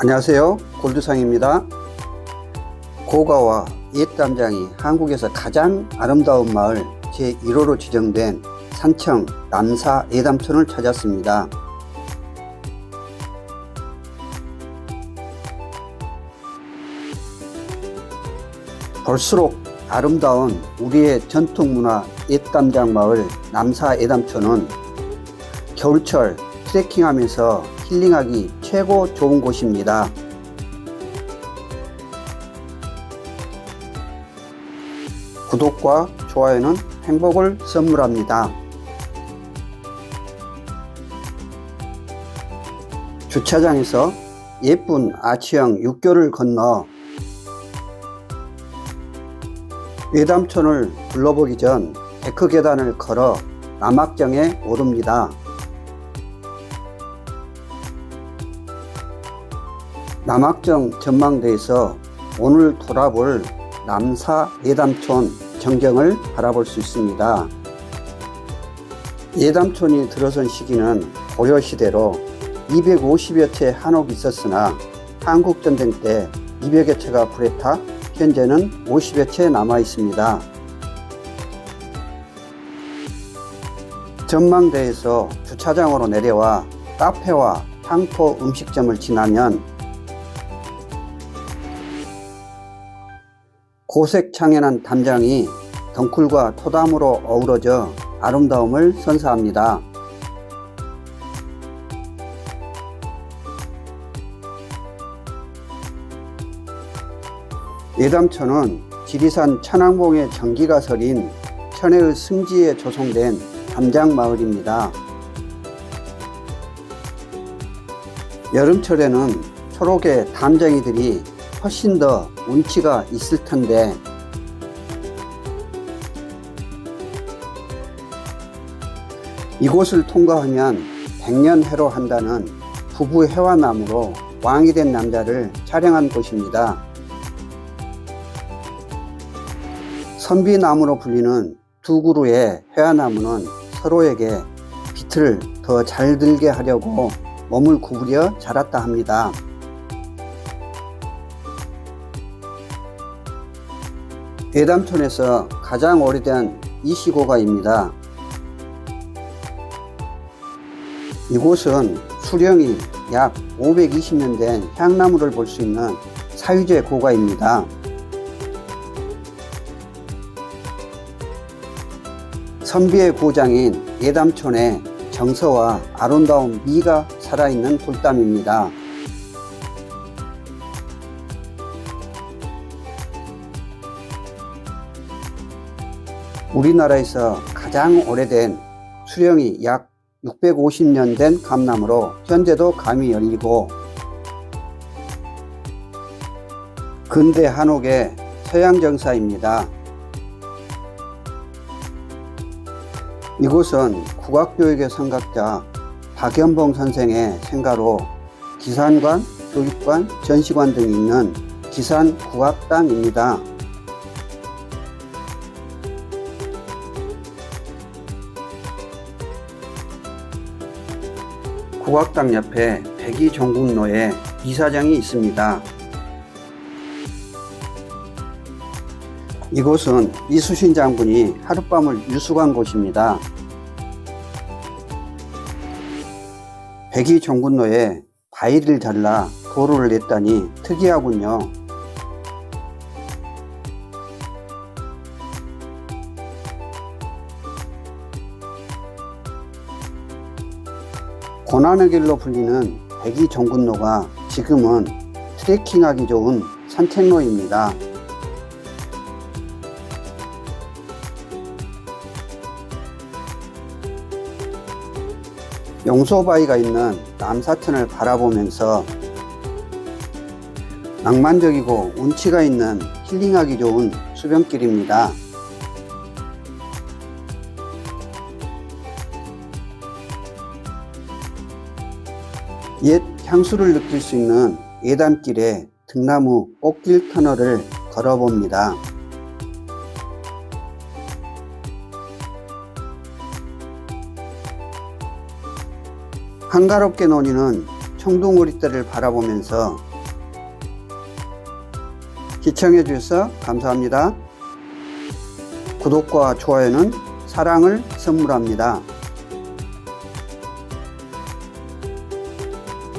안녕하세요. 골드상입니다. 고가와 옛담장이 한국에서 가장 아름다운 마을 제1호로 지정된 산청 남사 예담촌을 찾았습니다. 볼수록 아름다운 우리의 전통문화 옛담장 마을 남사 예담촌은 겨울철 트레킹하면서 힐링하기 최고 좋은 곳입니다. 구독과 좋아요는 행복을 선물합니다. 주차장에서 예쁜 아치형 육교를 건너 외담촌을 둘러보기 전 데크 계단을 걸어 남악정에 오릅니다. 남악정 전망대에서 오늘 돌아볼 남사 예담촌 정경을 바라볼 수 있습니다. 예담촌이 들어선 시기는 고려시대로 250여 채 한옥이 있었으나 한국전쟁 때 200여 채가 불에 타 현재는 50여 채 남아 있습니다. 전망대에서 주차장으로 내려와 카페와 향토 음식점을 지나면 고색 창연한 담장이 덩쿨과 토담으로 어우러져 아름다움을 선사합니다. 예담천은 지리산 천왕봉의 전기가 서린 천혜의 승지에 조성된 담장 마을입니다. 여름철에는 초록의 담쟁이들이 훨씬 더 운치가 있을 텐데 이곳을 통과하면 백년 해로 한다는 부부 해화나무로 왕이 된 남자를 촬영한 곳입니다. 선비나무로 불리는 두 그루의 해화나무는 서로에게 빛을 더 잘 들게 하려고 몸을 구부려 자랐다 합니다. 대담촌에서 가장 오래된 이시고가입니다. 이곳은 수령이 약 520년 된 향나무를 볼 수 있는 사유제 고가입니다. 선비의 고장인 예담촌에 정서와 아름다운 미가 살아있는 돌담입니다. 우리나라에서 가장 오래된 수령이 약 650년 된 감나무로 현재도 감이 열리고 근대 한옥의 서양정사입니다. 이곳은 국악교육의 성각자 박연봉 선생의 생가로 기산관, 교육관, 전시관 등이 있는 기산 국악당입니다. 국악당 옆에 백이종국로에 이사장이 있습니다. 이곳은 이수신 장군이 하룻밤을 유숙한 곳입니다. 백이종군로에 바위를 잘라 도로를 냈다니 특이하군요. 고난의 길로 불리는 백이종군로가 지금은 트레킹하기 좋은 산책로입니다. 용소바위가 있는 남사천을 바라보면서 낭만적이고 운치가 있는 힐링하기 좋은 수변길입니다. 옛 향수를 느낄 수 있는 예담길에 등나무 꽃길 터널을 걸어봅니다. 한가롭게 논이는 청둥오리떼를 바라보면서 시청해 주셔서 감사합니다. 구독과 좋아요는 사랑을 선물합니다.